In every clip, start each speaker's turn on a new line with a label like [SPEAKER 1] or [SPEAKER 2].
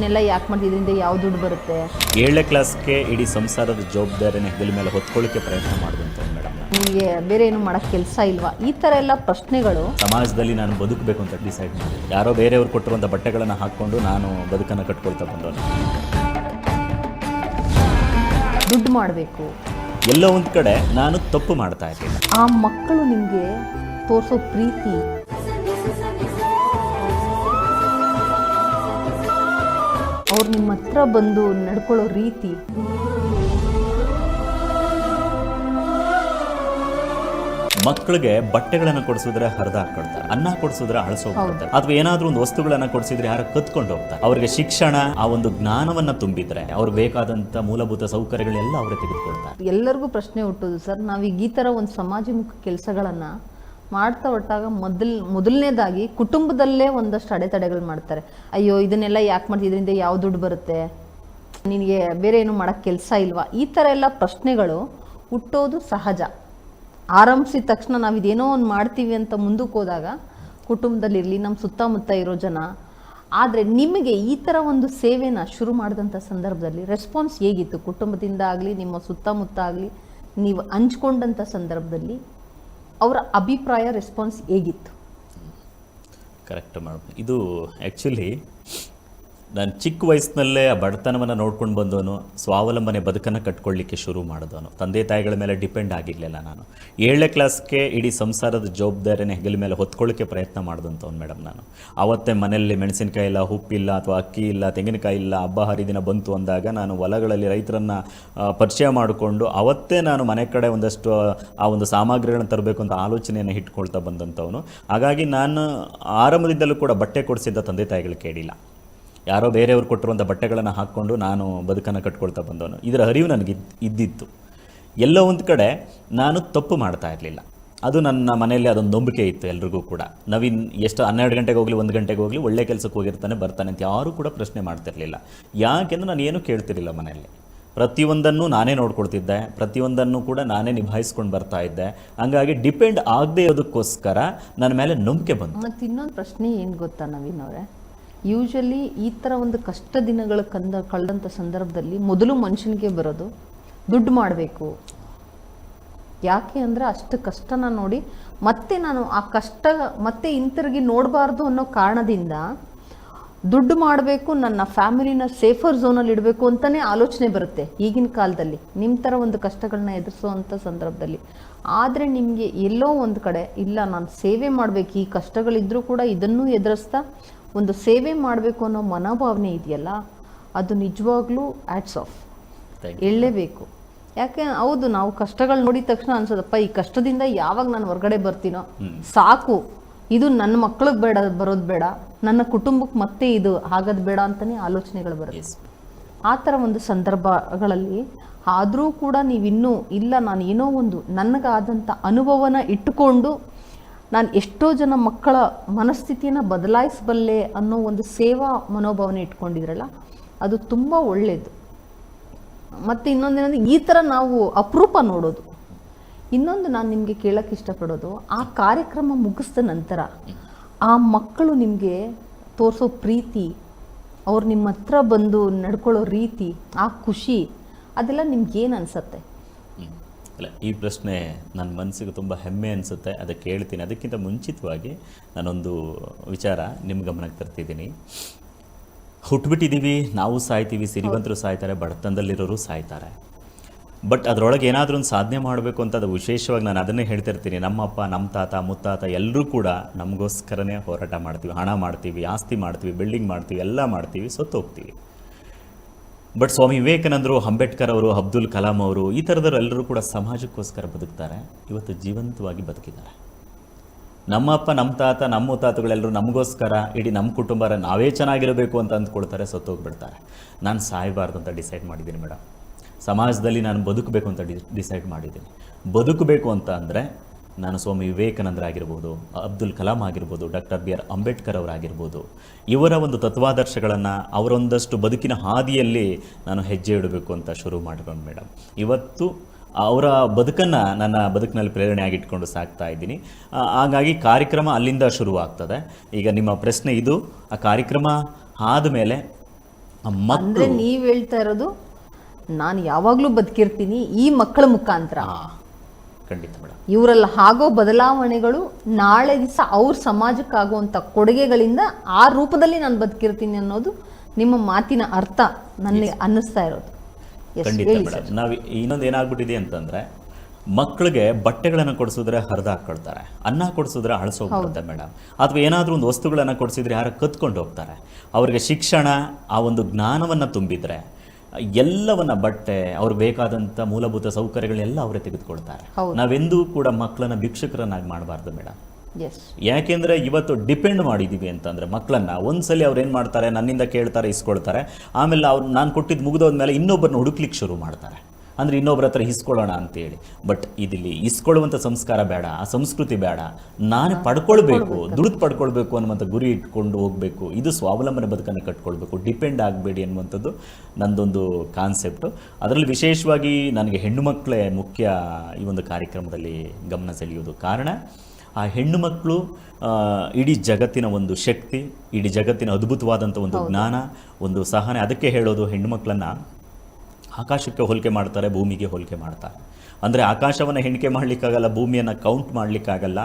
[SPEAKER 1] ಇದನ್ನೆಲ್ಲ ಯಾಕೆ ಮಾಡಿದ್ರಿಂದ ಯಾವ ದುಡ್ಡು ಬರುತ್ತೆ?
[SPEAKER 2] ಏಳನೇ ಕ್ಲಾಸ್ಗೆ ಇಡೀ ಸಂಸಾರದ ಜವಾಬ್ದಾರಿನ ಹೆಗಲ ಮೇಲೆ ಹೊತ್ಕೊಳ್ಳಿಕ್ಕೆ ಪ್ರಯತ್ನ ಮಾಡಿದಂತ ಮೇಡಮ್
[SPEAKER 1] ನಿಮಗೆ ಬೇರೆ ಏನು ಮಾಡಕ್ ಕೆಲಸ ಇಲ್ವಾ? ಈ ಥರ ಎಲ್ಲ ಪ್ರಶ್ನೆಗಳು.
[SPEAKER 2] ಸಮಾಜದಲ್ಲಿ ನಾನು ಬದುಕಬೇಕು ಅಂತ ಡಿಸೈಡ್ ಮಾಡಿದೆ. ಯಾರೋ ಬೇರೆಯವ್ರು ಕೊಟ್ಟಿರುವಂಥ ಬಟ್ಟೆಗಳನ್ನು ಹಾಕ್ಕೊಂಡು ನಾನು ಬದುಕನ್ನು ಕಟ್ಕೊಳ್ತಾ ಬಂದವನು.
[SPEAKER 1] ದುಡ್ಡು ಮಾಡಬೇಕು.
[SPEAKER 2] ಎಲ್ಲೋ ಒಂದು ಕಡೆ ನಾನು ತಪ್ಪು ಮಾಡ್ತಾ ಇದ್ದೇನೆ
[SPEAKER 1] ಆ ಮಕ್ಕಳು ನಿಮಗೆ ತೋರಿಸೋ ಪ್ರೀತಿ ಅವ್ರು ನಿಮ್ಮ ಹತ್ರ ಬಂದು ನಡ್ಕೊಳ್ಳೋ ರೀತಿ.
[SPEAKER 2] ಮಕ್ಕಳಿಗೆ ಬಟ್ಟೆಗಳನ್ನು ಕೊಡಿಸಿದ್ರೆ ಹರಿದ ಹಾಕೊಳ್ತಾರೆ. ಅನ್ನ ಕೊಡಿಸಿದ್ರೆ ಅಳಿಸೋಗ್ಬಿಡ್ತಾರೆ ಅಥವಾ ಏನಾದ್ರೂ ಒಂದು ವಸ್ತುಗಳನ್ನ ಕೊಡಿಸಿದ್ರೆ ಯಾರು ಕತ್ಕೊಂಡು ಹೋಗ್ತಾರೆ. ಅವ್ರಿಗೆ ಶಿಕ್ಷಣ ಆ ಒಂದು ಜ್ಞಾನವನ್ನ ತುಂಬಿದ್ರೆ ಅವ್ರು ಬೇಕಾದಂತ ಮೂಲಭೂತ ಸೌಕರ್ಯಗಳೆಲ್ಲ ಅವರೇ ತೆಗೆದುಕೊಳ್ತಾರೆ.
[SPEAKER 1] ಎಲ್ಲರಿಗೂ ಪ್ರಶ್ನೆ ಹುಟ್ಟೋದು ಸರ್ ನಾವೀಗ ಈ ತರ ಒಂದು ಸಮಾಜಮುಖಿ ಕೆಲಸಗಳನ್ನು ಮಾಡ್ತಾ ಹೊರಟಾಗ ಮೊದಲ್, ಮೊದಲನೇದಾಗಿ ಕುಟುಂಬದಲ್ಲೇ ಒಂದಷ್ಟು ಅಡೆತಡೆಗಳು ಮಾಡ್ತಾರೆ. ಅಯ್ಯೋ, ಇದನ್ನೆಲ್ಲ ಯಾಕೆ ಮಾಡ್ತೀವಿ ಇದರಿಂದ ಯಾವ ದುಡ್ಡು ಬರುತ್ತೆ? ನಿನಗೆ ಬೇರೆ ಏನು ಮಾಡೋಕ್ಕೆ ಕೆಲಸ ಇಲ್ವಾ? ಈ ಥರ ಎಲ್ಲ ಪ್ರಶ್ನೆಗಳು ಹುಟ್ಟೋದು ಸಹಜ. ಆರಂಭಿಸಿದ ತಕ್ಷಣ ನಾವು ಇದೇನೋ ಒಂದು ಮಾಡ್ತೀವಿ ಅಂತ ಮುಂದಕ್ಕೆ ಹೋದಾಗ ಕುಟುಂಬದಲ್ಲಿರಲಿ ನಮ್ಮ ಸುತ್ತಮುತ್ತ ಇರೋ ಜನ, ಆದರೆ ನಿಮಗೆ ಈ ಥರ ಒಂದು ಸೇವೆನ ಶುರು ಮಾಡಿದಂಥ ಸಂದರ್ಭದಲ್ಲಿ ರೆಸ್ಪಾನ್ಸ್ ಹೇಗಿತ್ತು? ಕುಟುಂಬದಿಂದ ಆಗಲಿ, ನಿಮ್ಮ ಸುತ್ತಮುತ್ತ ಆಗಲಿ, ನೀವು ಹಂಚ್ಕೊಂಡಂಥ ಸಂದರ್ಭದಲ್ಲಿ? ಅವರ ಅಭಿಪ್ರಾಯ ರೆಸ್ಪಾನ್ಸ್ ಹೇಗಿತ್ತು?
[SPEAKER 2] ಕರೆಕ್ಟ್ ಮೇಡಮ್ ಇದು ಆ್ಯಕ್ಚುಲಿ ನಾನು ಚಿಕ್ಕ ವಯಸ್ಸಿನಲ್ಲೇ ಆ ಬಡತನವನ್ನು ನೋಡ್ಕೊಂಡು ಬಂದವನು, ಸ್ವಾವಲಂಬನೆ ಬದುಕನ್ನು ಕಟ್ಕೊಳ್ಳಿಕ್ಕೆ ಶುರು ಮಾಡಿದವನು. ತಂದೆ ತಾಯಿಗಳ ಮೇಲೆ ಡಿಪೆಂಡ್ ಆಗಿರಲಿಲ್ಲ ನಾನು. ಏಳನೇ ಕ್ಲಾಸ್ಗೆ ಇಡೀ ಸಂಸಾರದ ಜವಾಬ್ದಾರಿನ ಹೆಗಲ ಮೇಲೆ ಹೊತ್ಕೊಳ್ಳಿಕ್ಕೆ ಪ್ರಯತ್ನ ಮಾಡಿದಂಥವ್ನು ಮೇಡಮ್ ನಾನು. ಆವತ್ತೇ ಮನೆಯಲ್ಲಿ ಮೆಣಸಿನಕಾಯಿ ಇಲ್ಲ, ಉಪ್ಪಿಲ್ಲ ಅಥವಾ ಅಕ್ಕಿ ಇಲ್ಲ, ತೆಂಗಿನಕಾಯಿ ಇಲ್ಲ, ಹಬ್ಬ ಹರಿದಿನ ಬಂತು ಅಂದಾಗ ನಾನು ಹೊಲಗಳಲ್ಲಿ ರೈತರನ್ನು ಪರಿಚಯ ಮಾಡಿಕೊಂಡು ಅವತ್ತೇ ನಾನು ಮನೆ ಕಡೆ ಒಂದಷ್ಟು ಆ ಒಂದು ಸಾಮಗ್ರಿಗಳನ್ನು ತರಬೇಕು ಅಂತ ಆಲೋಚನೆಯನ್ನು ಇಟ್ಕೊಳ್ತಾ ಬಂದಂಥವನು. ಹಾಗಾಗಿ ನಾನು ಆರಂಭದಿಂದಲೂ ಕೂಡ ಬಟ್ಟೆ ಕೊಡಿಸಿದ್ದ ತಂದೆ ತಾಯಿಗಳು ಕೇಳಿಲ್ಲ. ಯಾರೋ ಬೇರೆಯವ್ರು ಕೊಟ್ಟಿರುವಂಥ ಬಟ್ಟೆಗಳನ್ನು ಹಾಕ್ಕೊಂಡು ನಾನು ಬದುಕನ್ನು ಕಟ್ಕೊಳ್ತಾ ಬಂದವನು. ಇದರ ಅರಿವು ನನಗೆ ಇದ್- ಇದ್ದಿತ್ತು. ಎಲ್ಲೋ ಒಂದು ಕಡೆ ನಾನು ತಪ್ಪು ಮಾಡ್ತಾ ಇರಲಿಲ್ಲ. ಅದು ನನ್ನ ಮನೆಯಲ್ಲಿ ಅದೊಂದು ನಂಬಿಕೆ ಇತ್ತು ಎಲ್ರಿಗೂ ಕೂಡ. ನವೀನ್ ಎಷ್ಟು ಹನ್ನೆರಡು ಗಂಟೆಗೆ ಹೋಗಲಿ, ಒಂದು ಗಂಟೆಗೆ ಹೋಗಲಿ ಒಳ್ಳೆ ಕೆಲಸಕ್ಕೆ ಹೋಗಿರ್ತಾನೆ, ಬರ್ತಾನೆ ಅಂತ ಯಾರೂ ಕೂಡ ಪ್ರಶ್ನೆ ಮಾಡ್ತಿರಲಿಲ್ಲ. ಯಾಕೆಂದ್ರೆ ನಾನು ಏನೂ ಕೇಳ್ತಿರಲಿಲ್ಲ ಮನೆಯಲ್ಲಿ. ಪ್ರತಿಯೊಂದನ್ನು ನಾನೇ ನೋಡ್ಕೊಳ್ತಿದ್ದೆ, ಪ್ರತಿಯೊಂದನ್ನು ಕೂಡ ನಾನೇ ನಿಭಾಯಿಸ್ಕೊಂಡು ಬರ್ತಾ ಇದ್ದೆ. ಹಂಗಾಗಿ ಡಿಪೆಂಡ್ ಆಗದೇ ಇರೋದಕ್ಕೋಸ್ಕರ ನನ್ನ ಮೇಲೆ ನಂಬಿಕೆ ಬಂತು.
[SPEAKER 1] ಮತ್ತೆ ಇನ್ನೊಂದು ಪ್ರಶ್ನೆ ಏನು ಗೊತ್ತಾ ನವೀನ್ ಅವರೇ? ಯೂಶಲಿ ಈ ಥರ ಒಂದು ಕಷ್ಟ ದಿನಗಳು ಕಂದ ಕಳೆದಂಥ ಸಂದರ್ಭದಲ್ಲಿ ಮೊದಲು ಮನುಷ್ಯನಿಗೆ ಬರೋದು, ದುಡ್ಡು ಮಾಡಬೇಕು. ಯಾಕೆ ಅಂದರೆ ಅಷ್ಟು ಕಷ್ಟನ ನೋಡಿ ಮತ್ತೆ ನಾನು ಆ ಕಷ್ಟ ಮತ್ತೆ ಹಿಂತಿರುಗಿ ನೋಡಬಾರ್ದು ಅನ್ನೋ ಕಾರಣದಿಂದ ದುಡ್ಡು ಮಾಡಬೇಕು, ನನ್ನ ಫ್ಯಾಮಿಲಿನ ಸೇಫರ್ ಝೋನಲ್ಲಿ ಇಡಬೇಕು ಅಂತಲೇ ಆಲೋಚನೆ ಬರುತ್ತೆ ಈಗಿನ ಕಾಲದಲ್ಲಿ. ನಿಮ್ಮ ಥರ ಒಂದು ಕಷ್ಟಗಳನ್ನ ಎದುರಿಸುವಂಥ ಸಂದರ್ಭದಲ್ಲಿ. ಆದರೆ ನಿಮಗೆ ಎಲ್ಲೋ ಒಂದು ಕಡೆ, ಇಲ್ಲ ನಾನು ಸೇವೆ ಮಾಡಬೇಕು, ಈ ಕಷ್ಟಗಳಿದ್ರೂ ಕೂಡ ಇದನ್ನೂ ಎದುರಿಸ್ತಾ ಒಂದು ಸೇವೆ ಮಾಡಬೇಕು ಅನ್ನೋ ಮನೋಭಾವನೆ ಇದೆಯಲ್ಲ ಅದು ನಿಜವಾಗ್ಲೂ ಆ್ಯಟ್ಸ್ ಆಫ್ ಹೇಳಲೇಬೇಕು. ಯಾಕೆ ಹೌದು ನಾವು ಕಷ್ಟಗಳು ನೋಡಿದ ತಕ್ಷಣ ಅನ್ಸೋದಪ್ಪ ಈ ಕಷ್ಟದಿಂದ ಯಾವಾಗ ನಾನು ಹೊರಗಡೆ ಬರ್ತೀನೋ? ಸಾಕು. ಇದು ನನ್ನ ಮಕ್ಳಿಗೆ ಬೇಡ ಬರೋದು ಬೇಡ. ನನ್ನ ಕುಟುಂಬಕ್ಕೆ ಮತ್ತೆ ಇದು ಆಗೋದು ಬೇಡ ಅಂತಲೇ ಆಲೋಚನೆಗಳು ಬರುತ್ತೆ. ಆ ಥರ ಒಂದು ಸಂದರ್ಭಗಳಲ್ಲಿ ಆದರೂ ಕೂಡ ನೀವಿನ್ನೂ ಇಲ್ಲ ನಾನು ಏನೋ ಒಂದು ನನಗಾದಂಥ ಅನುಭವನ ಇಟ್ಟುಕೊಂಡು ನಾನು ಎಷ್ಟೋ ಜನ ಮಕ್ಕಳ ಮನಸ್ಥಿತಿಯನ್ನು ಬದಲಾಯಿಸಬಲ್ಲೆ ಅನ್ನೋ ಒಂದು ಸೇವಾ ಮನೋಭಾವನೆ ಇಟ್ಕೊಂಡಿದ್ರಲ್ಲ, ಅದು ತುಂಬ ಒಳ್ಳೆಯದು ಮತ್ತು ಇನ್ನೊಂದೇನಂದ್ರೆ ಈ ಥರ ನಾವು ಅಪರೂಪ ನೋಡೋದು ಇನ್ನೊಂದು ನಾನು ನಿಮಗೆ ಕೇಳೋಕ್ಕೆ ಇಷ್ಟಪಡೋದು, ಆ ಕಾರ್ಯಕ್ರಮ ಮುಗಿಸಿದ ನಂತರ ಆ ಮಕ್ಕಳು ನಿಮಗೆ ತೋರಿಸೋ ಪ್ರೀತಿ, ಅವ್ರು ನಿಮ್ಮ ಹತ್ರ ಬಂದು ನಡ್ಕೊಳ್ಳೋ ರೀತಿ, ಆ ಖುಷಿ, ಅದೆಲ್ಲ ನಿಮ್ಗೇನು ಅನಿಸತ್ತೆ.
[SPEAKER 2] ಈ ಪ್ರಶ್ನೆ ನನ್ನ ಮನಸ್ಸಿಗೆ ತುಂಬ ಹೆಮ್ಮೆ ಅನಿಸುತ್ತೆ ಅದಕ್ಕೆ ಹೇಳ್ತೀನಿ ಅದಕ್ಕಿಂತ ಮುಂಚಿತವಾಗಿ ನಾನೊಂದು ವಿಚಾರ ನಿಮ್ಮ ಗಮನಕ್ಕೆ ತರ್ತಿದ್ದೀನಿ. ಹುಟ್ಬಿಟ್ಟಿದ್ದೀವಿ ನಾವು ಸಾಯ್ತೀವಿ, ಸಿರಿವಂತರು ಸಾಯ್ತಾರೆ, ಬಡತನದಲ್ಲಿರೋರು ಸಾಯ್ತಾರೆ. ಬಟ್ ಅದರೊಳಗೆ ಏನಾದರೂ ಒಂದು ಸಾಧನೆ ಮಾಡಬೇಕು ಅಂತ ಅದು ವಿಶೇಷವಾಗಿ ನಾನು ಅದನ್ನೇ ಹೇಳ್ತಿರ್ತೀನಿ. ನಮ್ಮಪ್ಪ ನಮ್ಮ ತಾತ, ಮುತ್ತಾತ ಎಲ್ಲರೂ ಕೂಡ ನಮಗೋಸ್ಕರನೇ ಹೋರಾಟ ಮಾಡ್ತೀವಿ. ಹಣ ಮಾಡ್ತೀವಿ, ಆಸ್ತಿ ಮಾಡ್ತೀವಿ, ಬಿಲ್ಡಿಂಗ್ ಮಾಡ್ತೀವಿ, ಎಲ್ಲ ಮಾಡ್ತೀವಿ ಸತ್ತು ಹೋಗ್ತೀವಿ ಬಟ್ ಸ್ವಾಮಿ ವಿವೇಕಾನಂದರು ಅಂಬೇಡ್ಕರ್ ಅವರು ಅಬ್ದುಲ್ ಕಲಾಂ ಅವರು, ಈ ಥರದವರೆಲ್ಲರೂ ಕೂಡ ಸಮಾಜಕ್ಕೋಸ್ಕರ ಬದುಕ್ತಾರೆ. ಇವತ್ತು ಜೀವಂತವಾಗಿ ಬದುಕಿದ್ದಾರೆ. ನಮ್ಮ ಅಪ್ಪ ನಮ್ಮ ತಾತ, ನಮ್ಮ ತಾತಗಳೆಲ್ಲರೂ ನಮಗೋಸ್ಕರ ಇಡೀ ನಮ್ಮ ಕುಟುಂಬ ನಾವೇ ಚೆನ್ನಾಗಿರಬೇಕು ಅಂತ ಅಂದ್ಕೊಳ್ತಾರೆ, ಸತ್ತೋಗ್ಬಿಡ್ತಾರೆ. ನಾನು ಸಾಯಬಾರ್ದು ಅಂತ ಡಿಸೈಡ್ ಮಾಡಿದ್ದೀನಿ ಮೇಡಮ್. ಸಮಾಜದಲ್ಲಿ ನಾನು ಬದುಕಬೇಕು ಅಂತ ಡಿಸೈಡ್ ಮಾಡಿದ್ದೀನಿ. ಬದುಕಬೇಕು ಅಂತ ಅಂದರೆ ನಾನು ಸ್ವಾಮಿ ವಿವೇಕಾನಂದರಾಗಿರ್ಬೋದು ಅಬ್ದುಲ್ ಕಲಾಂ ಆಗಿರ್ಬೋದು ಡಾಕ್ಟರ್ ಬಿ ಆರ್ ಅಂಬೇಡ್ಕರ್ ಅವರಾಗಿರ್ಬೋದು. ಇವರ ಒಂದು ತತ್ವಾದರ್ಶಗಳನ್ನು ಅವರೊಂದಷ್ಟು ಬದುಕಿನ ಹಾದಿಯಲ್ಲಿ ನಾನು ಹೆಜ್ಜೆ ಇಡಬೇಕು ಅಂತ ಶುರು ಮಾಡಿಕೊಂಡು ಮೇಡಮ್ ಇವತ್ತು ಅವರ ಬದುಕನ್ನು ನನ್ನ ಬದುಕಿನಲ್ಲಿ ಪ್ರೇರಣೆ ಆಗಿಟ್ಕೊಂಡು ಸಾಕ್ತಾ ಇದ್ದೀನಿ. ಹಾಗಾಗಿ ಕಾರ್ಯಕ್ರಮ ಅಲ್ಲಿಂದ ಶುರುವಾಗ್ತದೆ. ಈಗ ನಿಮ್ಮ ಪ್ರಶ್ನೆ ಇದು. ಆ ಕಾರ್ಯಕ್ರಮ ಆದಮೇಲೆ ಮೇಲೆ
[SPEAKER 1] ಮತ್ತೆ ನೀವ್ ಹೇಳ್ತಾ ಇರೋದು ನಾನು ಯಾವಾಗಲೂ ಬದುಕಿರ್ತೀನಿ ಈ ಮಕ್ಕಳ ಮುಖಾಂತರ.
[SPEAKER 2] ಖಂಡಿತ ಮೇಡಮ್.
[SPEAKER 1] ಇವರಲ್ಲಿ ಆಗೋ ಬದಲಾವಣೆಗಳು ನಾಳೆ ದಿವಸ ಅವ್ರ ಸಮಾಜಕ್ಕಾಗುವಂಥ ಕೊಡುಗೆಗಳಿಂದ ಆ ರೂಪದಲ್ಲಿ ನಾನು ಬದುಕಿರ್ತೀನಿ ಅನ್ನೋದು ನಿಮ್ಮ ಮಾತಿನ ಅರ್ಥ ನನಗೆ ಅನ್ನಿಸ್ತಾ ಇರೋದು.
[SPEAKER 2] ಖಂಡಿತ ಮೇಡಮ್. ನಾವು ಇನ್ನೊಂದು ಏನಾಗ್ಬಿಟ್ಟಿದೆ ಅಂತಂದ್ರೆ ಮಕ್ಕಳಿಗೆ ಬಟ್ಟೆಗಳನ್ನು ಕೊಡಿಸಿದ್ರೆ ಹರಿದು ಹಾಕೊಳ್ತಾರೆ. ಅನ್ನ ಕೊಡಿಸಿದ್ರೆ ಅಳಿಸೋಗ್ಬಿಡುತ್ತೆ ಮೇಡಮ್. ಅಥವಾ ಏನಾದರೂ ಒಂದು ವಸ್ತುಗಳನ್ನು ಕೊಡಿಸಿದ್ರೆ ಯಾರು ಕತ್ಕೊಂಡು ಹೋಗ್ತಾರೆ. ಅವರಿಗೆ ಶಿಕ್ಷಣ ಆ ಒಂದು ಜ್ಞಾನವನ್ನು ತುಂಬಿದ್ರೆ ಎಲ್ಲವನ್ನ ಬಟ್ಟೆ ಅವ್ರು ಬೇಕಾದಂಥ ಮೂಲಭೂತ ಸೌಕರ್ಯಗಳೆಲ್ಲ ಅವರೇ ತೆಗೆದುಕೊಳ್ತಾರೆ. ನಾವೆಂದೂ ಕೂಡ ಮಕ್ಕಳನ್ನ ಭಿಕ್ಷಕರನ್ನಾಗಿ ಮಾಡಬಾರ್ದು ಮೇಡಮ್ ಯಾಕೆಂದ್ರೆ ಇವತ್ತು ಡಿಪೆಂಡ್ ಮಾಡಿದೀವಿ ಅಂತಂದ್ರೆ ಮಕ್ಕಳನ್ನ ಒಂದ್ಸಲಿ ಅವ್ರು ಏನು ಮಾಡ್ತಾರೆ ನನ್ನಿಂದ ಕೇಳ್ತಾರೆ ಇಸ್ಕೊಳ್ತಾರೆ ಆಮೇಲೆ ಅವ್ರು ನಾನು ಕೊಟ್ಟಿದ್ದು ಮುಗಿದೋದ್ಮೇಲೆ ಇನ್ನೊಬ್ಬರನ್ನ ಹುಡುಕ್ಲಿಕ್ಕೆ ಶುರು ಮಾಡ್ತಾರೆ. ಅಂದ್ರೆ ಇನ್ನೊಬ್ಬರ ಹತ್ರ ಇಸ್ಕೊಳ್ಳೋಣ ಅಂತೇಳಿ. ಬಟ್ ಇದಿಲ್ಲಿ ಇಸ್ಕೊಳ್ಳುವಂಥ ಸಂಸ್ಕಾರ ಬೇಡ ಆ ಸಂಸ್ಕೃತಿ ಬೇಡ. ನಾನು ಪಡ್ಕೊಳ್ಬೇಕು ದುಡ್ದು ಪಡ್ಕೊಳ್ಬೇಕು ಅನ್ನುವಂಥ ಗುರಿ ಇಟ್ಕೊಂಡು ಹೋಗಬೇಕು. ಇದು ಸ್ವಾವಲಂಬನೆ ಬದುಕನ್ನು ಕಟ್ಕೊಳ್ಬೇಕು. ಡಿಪೆಂಡ್ ಆಗಬೇಡಿ ಅನ್ನುವಂಥದ್ದು ನಂದೊಂದು ಕಾನ್ಸೆಪ್ಟು ಅದರಲ್ಲಿ ವಿಶೇಷವಾಗಿ ನನಗೆ ಹೆಣ್ಣು ಮಕ್ಕಳೇ ಮುಖ್ಯ ಈ ಒಂದು ಕಾರ್ಯಕ್ರಮದಲ್ಲಿ ಗಮನ ಸೆಳೆಯುವುದು ಕಾರಣ. ಆ ಹೆಣ್ಣು ಮಕ್ಕಳು ಇಡೀ ಜಗತ್ತಿನ ಒಂದು ಶಕ್ತಿ ಇಡೀ ಜಗತ್ತಿನ ಅದ್ಭುತವಾದಂಥ ಒಂದು ಜ್ಞಾನ ಒಂದು ಸಹನೆ ಅದಕ್ಕೆ ಹೇಳೋದು ಹೆಣ್ಣು ಮಕ್ಕಳನ್ನು ಆಕಾಶಕ್ಕೆ ಹೋಲಿಕೆ ಮಾಡ್ತಾರೆ ಭೂಮಿಗೆ ಹೋಲಿಕೆ ಮಾಡ್ತಾರೆ. ಅಂದರೆ ಆಕಾಶವನ್ನು ಹೆಣಿಕೆ ಮಾಡಲಿಕ್ಕಾಗಲ್ಲ ಭೂಮಿಯನ್ನು ಕೌಂಟ್ ಮಾಡಲಿಕ್ಕಾಗಲ್ಲ.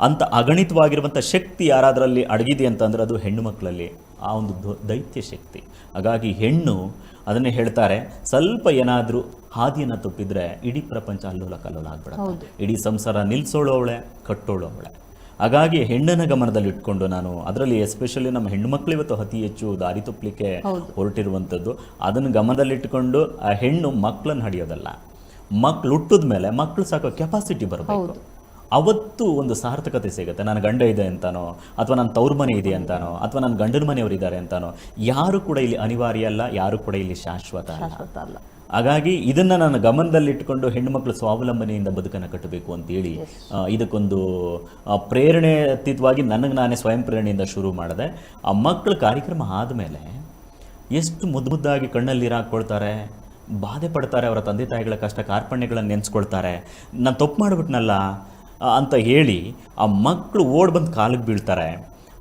[SPEAKER 2] ಅಂತ ಅಗಣಿತವಾಗಿರುವಂಥ ಶಕ್ತಿ ಯಾರಾದರಲ್ಲಿ ಅಡಗಿದೆ ಅಂತಂದ್ರೆ ಅದು ಹೆಣ್ಣು ಮಕ್ಕಳಲ್ಲಿ ಆ ಒಂದು ದೈತ್ಯ ಶಕ್ತಿ. ಹಾಗಾಗಿ ಹೆಣ್ಣು ಅದನ್ನೇ ಹೇಳ್ತಾರೆ ಸ್ವಲ್ಪ ಏನಾದರೂ ಹಾದಿಯನ್ನು ತಪ್ಪಿದ್ರೆ ಇಡೀ ಪ್ರಪಂಚ ಅಲ್ಲೋಲ ಕಲ್ಲೋಲ ಆಗ್ಬಿಡುತ್ತೆ ಇಡೀ ಸಂಸಾರ ನಿಲ್ಸೋಳು ಅವಳೆ ಕಟ್ಟೋಳು ಅವಳೆ. ಹಾಗಾಗಿ ಹೆಣ್ಣನ ಗಮನದಲ್ಲಿ ಇಟ್ಕೊಂಡು ನಾನು ಅದರಲ್ಲಿ ಎಸ್ಪೆಷಲಿ ನಮ್ಮ ಹೆಣ್ಣು ಮಕ್ಕಳು ಇವತ್ತು ಅತಿ ಹೆಚ್ಚು ದಾರಿ ತಪ್ಪಲಿಕ್ಕೆ ಹೊರಟಿರುವಂಥದ್ದು. ಅದನ್ನು ಗಮನದಲ್ಲಿಟ್ಟುಕೊಂಡು ಆ ಹೆಣ್ಣು ಮಕ್ಕಳನ್ನು ಹಡಿಯೋದಲ್ಲ. ಮಕ್ಳು ಹುಟ್ಟಿದ ಮೇಲೆ ಮಕ್ಕಳು ಸಾಕೋ ಕೆಪಾಸಿಟಿ ಬರಬೇಕು. ಅವತ್ತು ಒಂದು ಸಾರ್ಥಕತೆ ಸಿಗುತ್ತೆ. ನನ್ನ ಗಂಡ ಇದೆ ಅಂತಾನೋ ಅಥವಾ ನನ್ನ ತವ್ರ ಮನೆ ಇದೆ ಅಂತಾನೋ ಅಥವಾ ನನ್ನ ಗಂಡನ ಮನೆಯವರಿದ್ದಾರೆ ಅಂತಾನೋ ಯಾರು ಕೂಡ ಇಲ್ಲಿ ಅನಿವಾರ್ಯ ಅಲ್ಲ ಯಾರು ಕೂಡ ಇಲ್ಲಿ ಶಾಶ್ವತ ಅಲ್ಲ. ಹಾಗಾಗಿ ಇದನ್ನ ನಾನು ಗಮನದಲ್ಲಿಟ್ಟುಕೊಂಡು ಹೆಣ್ಣುಮಕ್ಕಳು ಸ್ವಾವಲಂಬನೆಯಿಂದ ಬದುಕನ್ನು ಕಟ್ಟಬೇಕು ಅಂತೇಳಿ ಇದಕ್ಕೊಂದು ಪ್ರೇರಣೆ ಅತೀತವಾಗಿ ನನಗೆ ನಾನೇ ಸ್ವಯಂ ಪ್ರೇರಣೆಯಿಂದ ಶುರು ಮಾಡಿದೆ. ಆ ಮಕ್ಕಳ ಕಾರ್ಯಕ್ರಮ ಆದಮೇಲೆ ಎಷ್ಟು ಮುದ್ದು ಮುದ್ದಾಗಿ ಕಣ್ಣಲ್ಲಿ ನೀರು ಹಾಕ್ಕೊಳ್ತಾರೆ ಬಾಧೆ ಪಡ್ತಾರೆ ಅವರ ತಂದೆ ತಾಯಿಗಳ ಕಷ್ಟ ಕಾರ್ಪಣ್ಯಗಳನ್ನು ನೆನೆಸ್ಕೊಳ್ತಾರೆ. ನಾನು ತಪ್ಪು ಮಾಡಿಬಿಟ್ನಲ್ಲ ಅಂತ ಹೇಳಿ ಆ ಮಕ್ಕಳು ಓಡ್ ಬಂದು ಕಾಲಿಗೆ ಬೀಳ್ತಾರೆ.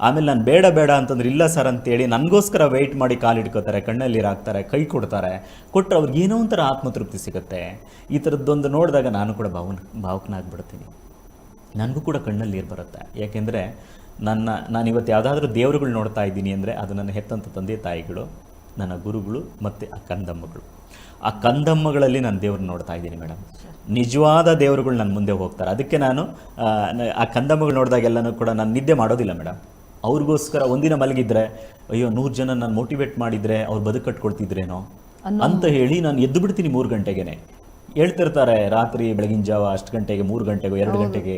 [SPEAKER 2] ಆಮೇಲೆ ನಾನು ಬೇಡ ಬೇಡ ಅಂತಂದ್ರೆ ಇಲ್ಲ ಸರ್ ಅಂತೇಳಿ ನನಗೋಸ್ಕರ ವೆಯ್ಟ್ ಮಾಡಿ ಕಾಲಿಡ್ಕೋತಾರೆ ಕಣ್ಣಲ್ಲಿ ಹಾಕ್ತಾರೆ ಕೈ ಕೊಡ್ತಾರೆ. ಕೊಟ್ಟರೆ ಅವ್ರಿಗೆ ಏನೋ ಒಂಥರ ಆತ್ಮತೃಪ್ತಿ ಸಿಗುತ್ತೆ. ಈ ಥರದ್ದೊಂದು ನೋಡಿದಾಗ ನಾನು ಕೂಡ ಭಾವನ, ಭಾವಕನಾಗ್ಬಿಡ್ತೀನಿ. ನನಗೂ ಕೂಡ ಕಣ್ಣಲ್ಲಿ ನೀರು ಬರುತ್ತೆ. ಯಾಕೆಂದರೆ ನನ್ನ, ನಾನು ಇವತ್ತು ಯಾವುದಾದ್ರೂ ದೇವರುಗಳು ನೋಡ್ತಾ ಇದ್ದೀನಿ ಅಂದರೆ ಅದು ನನ್ನ ಹೆತ್ತಂಥ ತಂದೆ ತಾಯಿಗಳು, ನನ್ನ ಗುರುಗಳು ಮತ್ತು ಆ ಕಂದಮ್ಮಗಳು ಆ ಕಂದಮ್ಮಗಳಲ್ಲಿ ನಾನು ದೇವ್ರನ್ನ ನೋಡ್ತಾ ಇದ್ದೀನಿ ಮೇಡಮ್ ನಿಜವಾದ ದೇವರುಗಳು ನನ್ನ ಮುಂದೆ ಹೋಗ್ತಾರೆ. ಅದಕ್ಕೆ ನಾನು, ಆ ಕಂದಮ್ಮಗಳು ನೋಡಿದಾಗೆಲ್ಲನೂ ಕೂಡ ನಾನು ನಿದ್ದೆ ಮಾಡೋದಿಲ್ಲ ಮೇಡಮ್ ಅವ್ರಿಗೋಸ್ಕರ ಒಂದಿನ ಮಲಗಿದ್ರೆ ಅಯ್ಯೋ ನೂರು ಜನ ನಾನು ಮೋಟಿವೇಟ್ ಮಾಡಿದ್ರೆ ಅವ್ರು ಬದುಕು ಕಟ್ಕೊಳ್ತಿದ್ರೇನೋ ಅಂತ ಹೇಳಿ ನಾನು ಎದ್ದು ಬಿಡ್ತೀನಿ ಮೂರು ಗಂಟೆಗೆನೆ. ಹೇಳ್ತಿರ್ತಾರೆ ರಾತ್ರಿ ಬೆಳಗಿನ ಜಾವ ಅಷ್ಟು ಗಂಟೆಗೆ ಮೂರು ಗಂಟೆಗೆ ಎರಡು ಗಂಟೆಗೆ.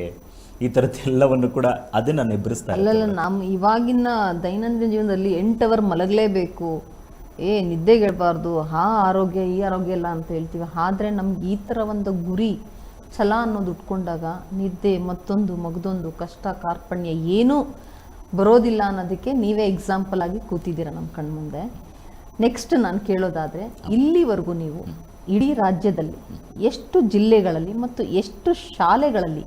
[SPEAKER 2] ಈ ಥರದ್ದೆಲ್ಲವನ್ನು ಕೂಡ ಅದೇ ನಾನು ಎಬ್ಬರಿಸ್ತಾ.
[SPEAKER 1] ಅಲ್ಲಲ್ಲ ನಮ್ಮ ಇವಾಗಿನ ದೈನಂದಿನ ಜೀವನದಲ್ಲಿ ಎಂಟು ಅವರ್ ಮಲಗಲೇಬೇಕು. ಏ ನಿದ್ದೆಗೆಳ್ಬಾರ್ದು ಹಾ ಆರೋಗ್ಯ ಈ ಆರೋಗ್ಯ ಇಲ್ಲ ಅಂತ ಹೇಳ್ತೀವಿ. ಆದ್ರೆ ನಮ್ಗೆ ಈ ಥರ ಒಂದು ಗುರಿ ಛಲ ಅನ್ನೋದು ಉಟ್ಕೊಂಡಾಗ ನಿದ್ದೆ ಮತ್ತೊಂದು ಮಗದೊಂದು ಕಷ್ಟ ಕಾರ್ಪಣ್ಯ ಏನೂ ಬರೋದಿಲ್ಲ ಅನ್ನೋದಕ್ಕೆ ನೀವೇ ಎಕ್ಸಾಂಪಲ್ ಆಗಿ ಕೂತಿದ್ದೀರ ನಮ್ಮ ಕಣ್ಮುಂದೆ. ನೆಕ್ಸ್ಟ್ ನಾನು ಕೇಳೋದಾದರೆ ಇಲ್ಲಿವರೆಗೂ ನೀವು ಇಡೀ ರಾಜ್ಯದಲ್ಲಿ ಎಷ್ಟು ಜಿಲ್ಲೆಗಳಲ್ಲಿ ಮತ್ತು ಎಷ್ಟು ಶಾಲೆಗಳಲ್ಲಿ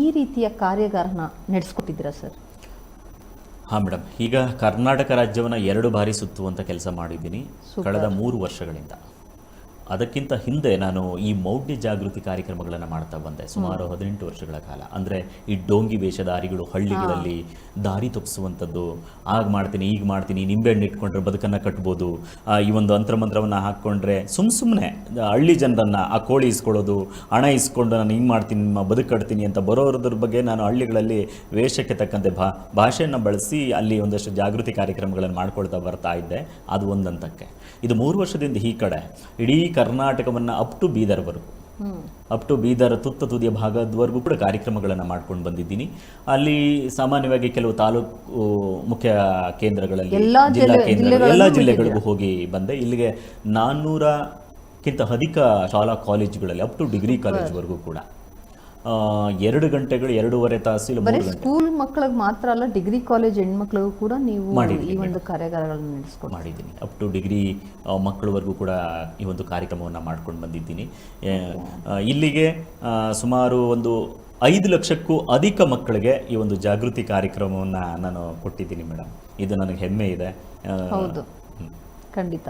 [SPEAKER 1] ಈ ರೀತಿಯ ಕಾರ್ಯಾಗಾರನ ನಡೆಸ್ಕೊಟ್ಟಿದ್ದೀರಾ ಸರ್?
[SPEAKER 2] ಹಾಂ ಮೇಡಮ್ ಈಗ ಕರ್ನಾಟಕ ರಾಜ್ಯವನ್ನು ಎರಡು ಬಾರಿ ಸುತ್ತುವಂಥ ಕೆಲಸ ಮಾಡಿದ್ದೀನಿ ಕಳೆದ ಮೂರು ವರ್ಷಗಳಿಂದ. ಅದಕ್ಕಿಂತ ಹಿಂದೆ ನಾನು ಈ ಮೌಢ್ಯ ಜಾಗೃತಿ ಕಾರ್ಯಕ್ರಮಗಳನ್ನು ಮಾಡ್ತಾ ಬಂದೆ ಸುಮಾರು ಹದಿನೆಂಟು ವರ್ಷಗಳ ಕಾಲ. ಅಂದರೆ ಈ ಡೋಂಗಿ ವೇಷಧಾರಿಗಳು ಹಳ್ಳಿಗಳಲ್ಲಿ ದಾರಿ ತಪ್ಪಿಸುವಂಥದ್ದು ಆಗ ಮಾಡ್ತೀನಿ ಈಗ ಮಾಡ್ತೀನಿ ನಿಂಬೆಹಣ್ಣು ಇಟ್ಕೊಂಡ್ರೆ ಬದುಕನ್ನು ಕಟ್ಬೋದು ಈ ಒಂದು ಅಂತರ್ಮಂತ್ರವನ್ನು ಹಾಕ್ಕೊಂಡ್ರೆ ಸುಮ್ಮ ಸುಮ್ಮನೆ ಹಳ್ಳಿ ಜನರನ್ನು ಆ ಕೋಳಿ ಇಸ್ಕೊಳ್ಳೋದು ಹಣ ಇಸ್ಕೊಂಡು ನಾನು ಹಿಂಗೆ ಮಾಡ್ತೀನಿ ನಿಮ್ಮ ಬದುಕು ಕಟ್ತೀನಿ ಅಂತ ಬರೋದ್ರ ಬಗ್ಗೆ ನಾನು ಹಳ್ಳಿಗಳಲ್ಲಿ ವೇಷಕ್ಕೆ ತಕ್ಕಂತೆ ಭಾ ಭಾಷೆಯನ್ನು ಬಳಸಿ ಅಲ್ಲಿ ಒಂದಷ್ಟು ಜಾಗೃತಿ ಕಾರ್ಯಕ್ರಮಗಳನ್ನು ಮಾಡ್ಕೊಳ್ತಾ ಬರ್ತಾ ಇದ್ದೆ. ಅದು ಒಂದಂತಕ್ಕೆ. ಇದು ಮೂರು ವರ್ಷದಿಂದ ಈ ಕಡೆ. ಇಡೀ ಕರ್ನಾಟಕವನ್ನು ಅಪ್ ಟು ಬೀದರ್ವರೆಗೂ ಅಪ್ ಟು ಬೀದರ್ ತುತ್ತ ತುದಿಯ ಭಾಗದವರೆಗೂ ಕೂಡ ಕಾರ್ಯಕ್ರಮಗಳನ್ನು ಮಾಡ್ಕೊಂಡು ಬಂದಿದ್ದೀನಿ. ಅಲ್ಲಿ ಸಾಮಾನ್ಯವಾಗಿ ಕೆಲವು ತಾಲೂಕು ಮುಖ್ಯ ಕೇಂದ್ರಗಳಲ್ಲಿ ಜಿಲ್ಲಾ ಕೇಂದ್ರಗಳು ಎಲ್ಲ ಜಿಲ್ಲೆಗಳಿಗೂ ಹೋಗಿ ಬಂದೆ. ಇಲ್ಲಿಗೆ ನಾನ್ನೂರಕ್ಕಿಂತ ಅಧಿಕ ಶಾಲಾ ಕಾಲೇಜುಗಳಲ್ಲಿ ಅಪ್ ಟು ಡಿಗ್ರಿ ಕಾಲೇಜ್ವರೆಗೂ ಕೂಡ. ಎರಡು ಗಂಟೆಗಳು ಎರಡೂವರೆ ತಾಸು ಇಲ್ಲ
[SPEAKER 1] ಬರೀ ಸ್ಕೂಲ್ ಮಕ್ಕಳಿಗೆ ಮಾತ್ರ ಅಲ್ಲ ಡಿಗ್ರಿ ಕಾಲೇಜ್ ಹೆಣ್ಮಕ್ಳಿಗೂ ಕೂಡ ನೀವು ಈ ಒಂದು ಕಾರ್ಯಾಗಾರಗಳನ್ನು ನಡೆಸ್ಕೊಂಡು
[SPEAKER 2] ಮಾಡಿದ್ದೀನಿ ಅಪ್ ಟು ಡಿಗ್ರಿ ಮಕ್ಕಳವರೆಗೂ ಕೂಡ ಈ ಒಂದು ಕಾರ್ಯಕ್ರಮವನ್ನು ಮಾಡ್ಕೊಂಡು ಬಂದಿದ್ದೀನಿ. ಇಲ್ಲಿಗೆ ಸುಮಾರು ಒಂದು ಐದು ಲಕ್ಷಕ್ಕೂ ಅಧಿಕ ಮಕ್ಕಳಿಗೆ ಈ ಒಂದು ಜಾಗೃತಿ ಕಾರ್ಯಕ್ರಮವನ್ನು ನಾನು ಕೊಟ್ಟಿದ್ದೀನಿ ಮೇಡಮ್. ಇದು ನನಗೆ ಹೆಮ್ಮೆ ಇದೆ.
[SPEAKER 1] ಹೌದು. ಖಂಡಿತ.